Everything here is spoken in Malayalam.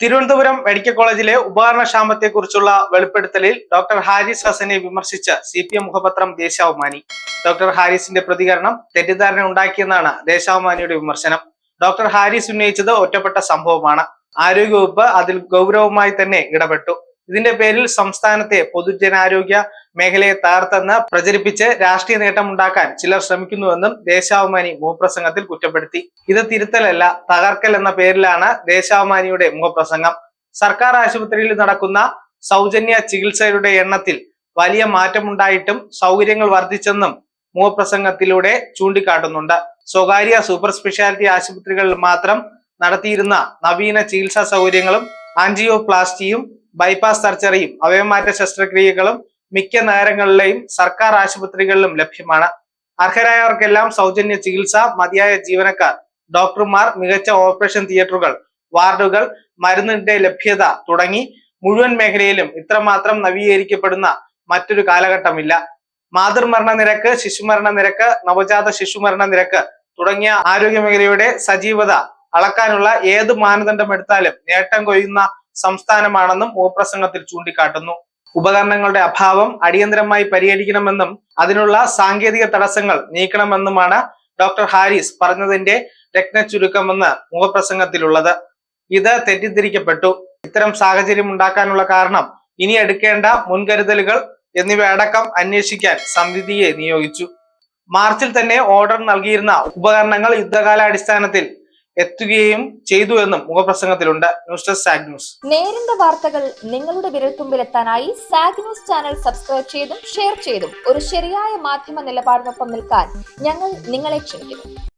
തിരുവനന്തപുരം മെഡിക്കൽ കോളേജിലെ ഉപകരണ ക്ഷാമത്തെക്കുറിച്ചുള്ള വെളിപ്പെടുത്തലിൽ ഡോക്ടർ ഹാരിസ് ഹസനെ വിമർശിച്ച് സി പി എം മുഖപത്രം ദേശാഭിമാനി. ഡോക്ടർ ഹാരിസിന്റെ പ്രതികരണം തെറ്റിദ്ധാരണ ഉണ്ടാക്കിയെന്നാണ് ദേശാഭിമാനിയുടെ വിമർശനം. ഡോക്ടർ ഹാരിസ് ഉന്നയിച്ചത് ഒറ്റപ്പെട്ട സംഭവമാണ്. ആരോഗ്യവകുപ്പ് അതിൽ ഗൗരവമായി തന്നെ ഇടപെട്ടു. ഇതിന്റെ പേരിൽ സംസ്ഥാനത്തെ പൊതുജനാരോഗ്യ മേഖലയെ താർത്തെന്ന് പ്രചരിപ്പിച്ച് രാഷ്ട്രീയ നേട്ടമുണ്ടാക്കാൻ ചിലർ ശ്രമിക്കുന്നുവെന്നും ദേശാഭിമാനി മുഖപ്രസംഗത്തിൽ കുറ്റപ്പെടുത്തി. ഇത് തിരുത്തലല്ല തകർക്കൽ എന്ന പേരിലാണ് ദേശാഭിമാനിയുടെ മുഖപ്രസംഗം. സർക്കാർ ആശുപത്രിയിൽ നടക്കുന്ന സൗജന്യ ചികിത്സയുടെ എണ്ണത്തിൽ വലിയ മാറ്റമുണ്ടായിട്ടും സൗകര്യങ്ങൾ വർദ്ധിച്ചെന്നും മുഖപ്രസംഗത്തിലൂടെ ചൂണ്ടിക്കാട്ടുന്നുണ്ട്. സ്വകാര്യ സൂപ്പർ സ്പെഷ്യാലിറ്റി ആശുപത്രികളിൽ മാത്രം നടത്തിയിരുന്ന നവീന ചികിത്സാ സൗകര്യങ്ങളും ആൻജിയോപ്ലാസ്റ്റിയും ബൈപ്പാസ് സർജറിയും അവയവമാറ്റ ശസ്ത്രക്രിയകളും മിക്ക നഗരങ്ങളിലെയും സർക്കാർ ആശുപത്രികളിലും ലഭ്യമാണ്. അർഹരായവർക്കെല്ലാം സൗജന്യ ചികിത്സ മതിയായ ജീവനക്കാർ ഡോക്ടർമാർ മികച്ച ഓപ്പറേഷൻ തിയേറ്ററുകൾ വാർഡുകൾ മരുന്നിന്റെ ലഭ്യത തുടങ്ങി മുഴുവൻ മേഖലയിലും ഇത്രമാത്രം നവീകരിക്കപ്പെടുന്ന മറ്റൊരു കാലഘട്ടമില്ല. മാതൃമരണ നിരക്ക് ശിശുമരണ നിരക്ക് നവജാത ശിശുമരണ നിരക്ക് തുടങ്ങിയ ആരോഗ്യ മേഖലയുടെ സജീവത അളക്കാനുള്ള ഏത് മാനദണ്ഡം എടുത്താലും നേട്ടം കൊയ്യുന്ന സംസ്ഥാനമാണെന്നും ഉപപ്രസംഗത്തിൽ ചൂണ്ടിക്കാട്ടുന്നു. ഉപകരണങ്ങളുടെ അഭാവം അടിയന്തരമായി പരിഹരിക്കണമെന്നും അതിനുള്ള സാങ്കേതിക തടസ്സങ്ങൾ നീക്കണമെന്നുമാണ് ഡോക്ടർ ഹാരിസ് പറഞ്ഞതിന്റെ രത്ന ചുരുക്കമെന്ന് മുഖപ്രസംഗത്തിലുള്ളത് ഇത് തെറ്റിദ്ധരിക്കപ്പെട്ടു. ഇത്തരം സാഹചര്യം ഉണ്ടാക്കാനുള്ള കാരണം ഇനി എടുക്കേണ്ട മുൻകരുതലുകൾ എന്നിവ അടക്കം അന്വേഷിക്കാൻ സമിതിയെ നിയോഗിച്ചു. മാർച്ചിൽ തന്നെ ഓർഡർ നൽകിയിരുന്ന ഉപകരണങ്ങൾ യുദ്ധകാലാടിസ്ഥാനത്തിൽ എത്തുകയും ചെയ്തു എന്നും മുഖപ്രസംഗത്തിലുണ്ട് ന്യൂസ് ഡെസ്ക് സാഗ് ന്യൂസ്. നേരിന്റെ വാർത്തകൾ നിങ്ങളുടെ വിരൽത്തുമ്പിലെത്താനായി സാഗ് ന്യൂസ് ചാനൽ സബ്സ്ക്രൈബ് ചെയ്തും ഷെയർ ചെയ്തും ഒരു ശരിയായ മാധ്യമ നിലപാടിനൊപ്പം നിൽക്കാൻ ഞങ്ങൾ നിങ്ങളെ ക്ഷണിക്കുന്നു.